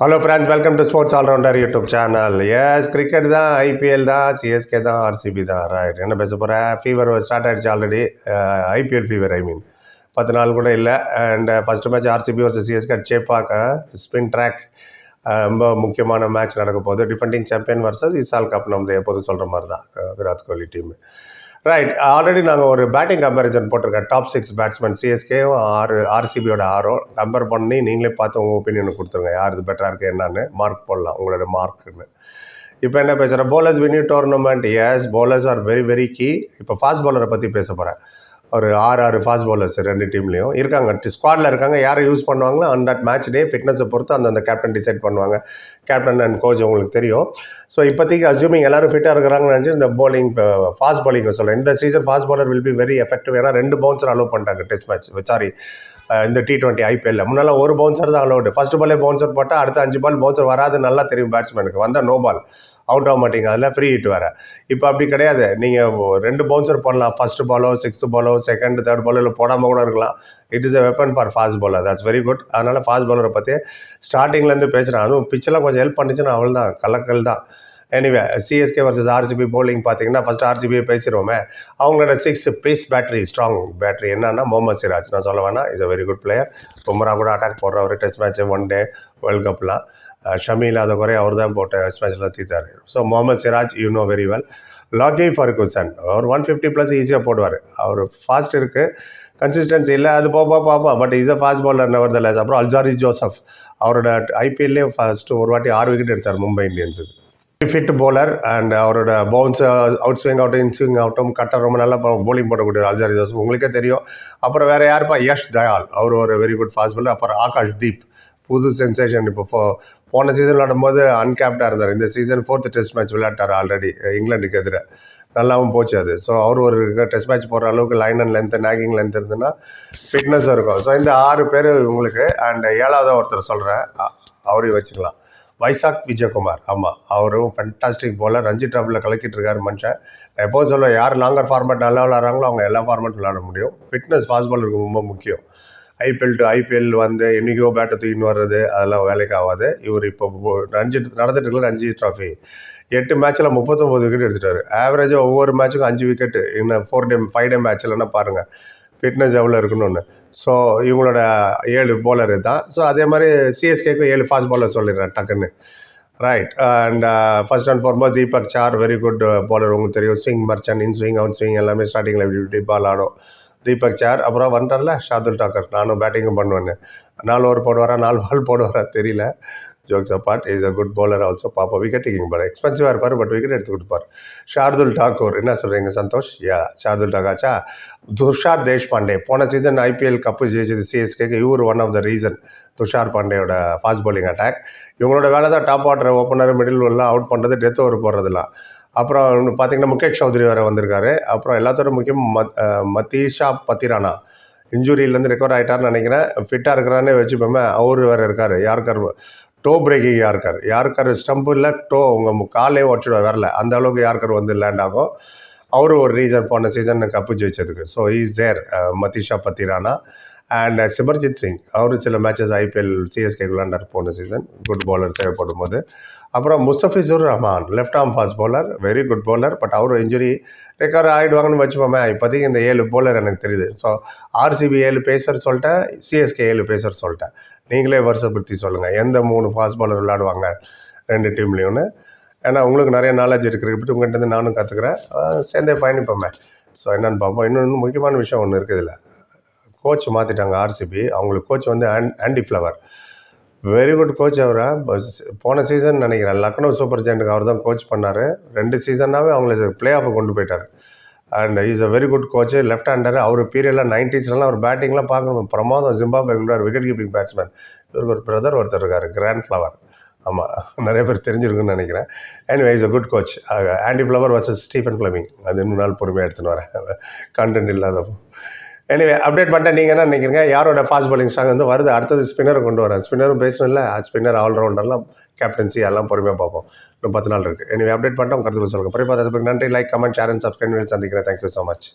Hello friends welcome to sports all rounder YouTube channel yes cricket தான் IPL தான் CSK தான் RCB தான். Right என்ன பேச போகிறேன் ஃபீவர் ஸ்டார்ட் ஆகிடுச்சு already IPL fever I mean பத்து நாள் கூட இல்லை. And first match RCB versus CSK Chepauk spin track ரொம்ப முக்கியமான மேட்ச் நடக்க போகுது. டிஃபெண்டிங் சாம்பியன் வர்சஸ் இசால் கப் நம்ம எப்போதும் சொல்கிற மாதிரி தான் uh, Virat Kohli team right already நாங்கள் ஒரு பேட்டிங் கம்பேரிசன் போட்டிருக்கேன் டாப் சிக்ஸ் பேட்ஸ்மேன் சிஎஸ்கேவும் ஆறு ஆர்சிபியோட ஆறும் கம்பேர் பண்ணி நீங்களே பார்த்து உங்கள் ஒப்பீனியன் கொடுத்துருங்க. யார் இது பெட்டராக இருக்குது என்னன்னு மார்க் போடலாம். உங்களோட மார்க்குன்னு இப்போ என்ன பேசுகிறேன் bowlers venue tournament yes bowlers are very very key இப்போ ஃபாஸ்ட் பாலரை பற்றி பேச போகிறேன் ஒரு ஆறு ஆறு ஃபாஸ்ட் பவுலர்ஸ் ரெண்டு டீம்லேயும் இருக்காங்க. ஸ்குவாடில் இருக்காங்க. யாரை யூஸ் பண்ணுவாங்களோ அந்த தட் மேட்ச் டே ஃபிட்னஸை பொறுத்து அந்தந்த கேப்டன் டிசைட் பண்ணுவாங்க. கேப்டன் அண்ட் கோச் உங்களுக்கு தெரியும். ஸோ இப்போதைக்கு அஸ்யூமிங் எல்லாரும் ஃபிட்டாக இருக்கிறாங்கன்னு நினச்சி இந்த போலிங் ஃபாஸ்ட் bowling சொல்கிறேன் இந்த season fast bowler will be very effective ஏன்னா ரெண்டு பவுன்சர் அலோவ் பண்ணிட்டாங்க டெஸ்ட் மேட்ச் சாரி இந்த டி டுவெண்ட்டி ஐபிஎல்ல முன்னால ஒரு பவுன்சர் தான் அலோடு ஃபஸ்ட் பாலே பவுன்சர் போட்டால் அடுத்த அஞ்சு பால் பவுன்சர் வராது நல்லா தெரியும் பேட்ஸ்மேனுக்கு வந்தால் நோ பால் அவுட் ஆக மாட்டீங்க அதில் ஃப்ரீ ஹிட் வேறு. இப்போ அப்படி கிடையாது. நீங்கள் ரெண்டு பவுன்சர் போடலாம். ஃபர்ஸ்ட் பாலோ சிக்ஸ்த் பாலோ செகண்ட் தேர்ட் பாலோ இல்லை போடாமல் கூட இருக்கலாம். It is a weapon for fast bowler that's very good அதனால் ஃபாஸ்ட் பாலரை பற்றி ஸ்டார்டிங்லேருந்து பேசுகிறேன் அதுவும் பிச்செல்லாம் கொஞ்சம் ஹெல்ப் பண்ணிச்சுன்னா அவள் தான். கலக்கல் தான் anyway CSK versus RCB bowling பார்த்தீங்கன்னா ஃபஸ்ட் ஆர்சிபியை பேசிடுவோமே அவங்களோட six pace battery strong battery என்னன்னா முகமது சிராஜ் நான் சொல்ல வேணா is a very good player Bumrah கூட attack போடுறவர். Test match one day world கப்லாம் Shami இல்லாத குறை அவர் தான் போட்ட ஸ்பெஷலாக தீத்தார் so Mohammed Siraj you know very well Lockie Ferguson our one fifty plus ஈஸியாக போடுவார். அவர் ஃபாஸ்ட் இருக்குது கன்சிஸ்டன்சி இல்லை அது போப்பா பாப்பா but is a fast bowler an hour the அப்புறம் அல்ஜாரி ஜோசப் அவரோட ஐபிஎல்லே ஃபஸ்ட்டு ஒரு வாட்டி ஆறு விக்கெட் எடுத்தார் மும்பை இந்தியன்ஸுக்கு. ஃபிட் போலர் அண்ட் அவரோட பவுன்ஸ் அவுட் ஸ்விங் அவுட்டும் இன் ஸ்விங் அவுட்டும் கட்டர் ரொம்ப நல்லா போலிங் போடக்கூடிய அல்ஜாரி ஜோசப் உங்களுக்கே தெரியும். அப்புறம் வேறு யாருப்பா? யஷ் தயால் அவர் ஒரு வெரி குட் ஃபாஸ்ட் பாலர் அப்புறம் ஆகாஷ் தீப் புது சென்சேஷன் இப்போ போ போன சீசன் விளையாடும்போது அன்கேப்டாக இருந்தார். இந்த சீசன் ஃபோர்த் டெஸ்ட் மேட்ச் விளையாட்டார் ஆல்ரெடி இங்கிலாந்துக்கு எதிராக நல்லாவும் போச்சு அது. ஸோ அவர் ஒரு டெஸ்ட் மேட்ச் போகிற அளவுக்கு line and length nagging length இருந்ததுன்னா ஃபிட்னஸும் இருக்கும். ஸோ இந்த ஆறு பேர் உங்களுக்கு அண்ட் ஏழாவது ஒருத்தர் சொல்கிறேன் அவரையும் வச்சுக்கலாம். வைசாக் விஜயகுமார் ஆமாம் அவரும் ஃபென்டாஸ்டிக் போலர் ரஞ்சி ட்ராஃபில் கலக்கிட்டு இருக்காரு மனுஷன். நான் எப்போதும் சொல்லுவேன் யார் லாங்கர் ஃபார்மேட் நல்லா விளாட்றாங்களோ அவங்க எல்லா ஃபார்மேட் விளாட முடியும். ஃபிட்னஸ் பாசிபிள் பாலருக்கு ரொம்ப முக்கியம். ஐபிஎல் டு ஐபிஎல் வந்து என்றைக்கோ பேட்டை தூக்கின்னு வர்றது அதெல்லாம் வேலைக்கு ஆகாது. இவர் இப்போ ரஞ்சி நடந்துட்டு இருக்கிற ரஞ்சி ட்ராஃபி எட்டு மேட்ச்சில் முப்பத்தொம்போது விக்கெட் எடுத்துட்டார். ஆவரேஜாக ஒவ்வொரு மேட்ச்சுக்கும் அஞ்சு விக்கெட்டு இன்னும் ஃபோர் டே ஃபைவ் டே மேட்ச்லன்னா பாருங்கள் ஃபிட்னஸ் எவ்வளோ இருக்கணும்னு ஸோ இவங்களோட ஏழு போலர் தான் ஸோ அதே மாதிரி சிஎஸ்கேக்கும் ஏழு ஃபாஸ்ட் bowler சொல்லிடுறேன் டக்குன்னு. Right and first and foremost Deepak Chahar very good bowler. உங்களுக்கு தெரியும். ஸ்விங் மர்ச்சன் இன் ஸ்விங் அவுட் ஸ்விங் எல்லாமே ஸ்டார்டிங்கில் இப்படி இப்படி பால் ஆடும். தீபக் சார் அப்புறம் வந்துட்டார்ல ஷாதுல் டாக்கர் நானும் பேட்டிங்கும் பண்ணுவேன்னு. நாலு ஓவர் போடுவாரா நாலு பால் போடுவாரா தெரியல. Jokes apart is a good bowler also பாப்பா விக்கெட் டேக்கிங் பாரு எக்ஸ்பென்சிவாக இருப்பார் பட் விக்கெட் எடுத்து கொடுப்பார். ஷார்துல் டாக்கூர் என்ன சொல்கிறீங்க சந்தோஷ்? யா ஷார்துல் டாக்காச்சா துஷார் தேஷ்பாண்டே. போன சீசன் ஐபிஎல் கப்பு ஜெயிச்சது சிஎஸ்கேக்கு இவர் one of the reason Tushar பாண்டேயோட fast bowling attack இவங்களோட வேலை தான் டாப் ஆர்டர் ஓப்பனர் மிடில் எல்லாம் அவுட் பண்ணுறது டெத் ஓவர் போடுறதுலாம். அப்புறம் இன்னும் பார்த்தீங்கன்னா முகேஷ் சௌத்ரி வேறு வந்திருக்காரு. அப்புறம் எல்லாத்தோட முக்கியம் மத் மதீஷா பத்திரானா. இன்ஜுரியிலேருந்து ரெக்கவர் ஆகிட்டார்னு நினைக்கிறேன். ஃபிட்டாக இருக்கிறானே வச்சுப்போமே அவர் வேறு இருக்கார். யாருக்கார்? Toe breaking யாருக்கார்? யாருக்கார்? ஸ்டம்ப் இல்லை டோ உங்கள் காலே உடச்சிடுவா வரல. அந்த அளவுக்கு யாருக்கார் வந்து லேண்ட் ஆகும். அவரும் ஒரு ரீசன் போன season cup ஜெயிச்சதுக்கு so is there Matheesha Pathirana. And Simarjeet Singh அவரும் சில மேட்சஸ் ஐபிஎல் சிஎஸ்கே விளாண்டார் போன சீசன் குட் பாலர் தேவைப்படும் போது. அப்புறம் Mustafizur Rahman left arm fast bowler very good bowler but our injury recover ஆகிடுவாங்கன்னு வச்சுப்போமே இப்போதைக்கு இந்த ஏழு பவுலர் எனக்கு தெரியுது. ஸோ ஆர்சிபி ஏழு பேசர் சொல்லிட்டேன் சிஎஸ்கே ஏழு பேசர் சொல்லிட்டேன். நீங்களே வருஷப்படுத்தி சொல்லுங்கள் எந்த மூணு ஃபாஸ்ட் பாலர் விளாடுவாங்க ரெண்டு டீம்லேயும்னு ஏன்னா உங்களுக்கு நிறைய நாலேஜ் இருக்குது இப்படி உங்கள்கிட்ட நானும் கற்றுக்குறேன் சேர்ந்தே பயணிப்போமே. ஸோ என்னென்னு பார்ப்போம். இன்னொன்று முக்கியமான விஷயம் ஒன்று இருக்குது இதில். கோச் மாற்றிட்டாங்க ஆர்சிபி அவங்களுக்கு கோச் வந்து on Andy Flower very good coach அவரை. போன சீசன் நினைக்கிறேன். லக்னோ சூப்பர் ஜெயண்ட்டுக்கு அவர் தான் கோச் பண்ணார். ரெண்டு சீசன்னாவே அவங்கள பிளே ஆஃபை கொண்டு போயிட்டார். And is a very good coach left hander அவர் பீரியடில் நைன்டிஸ்லாம் அவர் பேட்டிங்லாம் பார்க்கணும். பிரமாதம் ஜிம்பாபே விளையாடு விக்கெட் கீப்பிங் பேட்ஸ்மேன் இவருக்கு ஒரு பிரதர் ஒருத்தர் இருக்கார் கிராண்ட் ஃப்ளவர் ஆமாம் நிறைய பேர் தெரிஞ்சிருக்குன்னு நினைக்கிறேன். Anyway is a good coach Andy Flower versus Stephen Fleming அது இன்னும் நாள் பொறுமையாக எடுத்துன்னு வரேன். கண்டென்ட் இல்லாதப்போ. எனிவே அப்டேட் பண்ணிட்டேன் நீங்கள் என்ன நினைக்கிறீங்க? யாரோட ஃபாஸ்ட் பாலிங் ஸ்ட்ராங் வந்து வருது? அடுத்தது ஸ்பின்னரும் கொண்டு வரேன். ஸ்பின்னரும் பேசணும்ல? ஸ்பின்னர் ஆல்ரவுண்டர்லாம் கேப்டன்சி எல்லாம் பொறுமையாக பார்ப்போம். இன்னும் பத்து நாள் இருக்குது எனிவே அப்டேட் பண்ணிட்டு கருத்து சொல்லுங்கள் பிறகு பார்த்ததுக்கு நன்றி. Like comment share and subscribe சந்திக்கிறேன். Thank you so much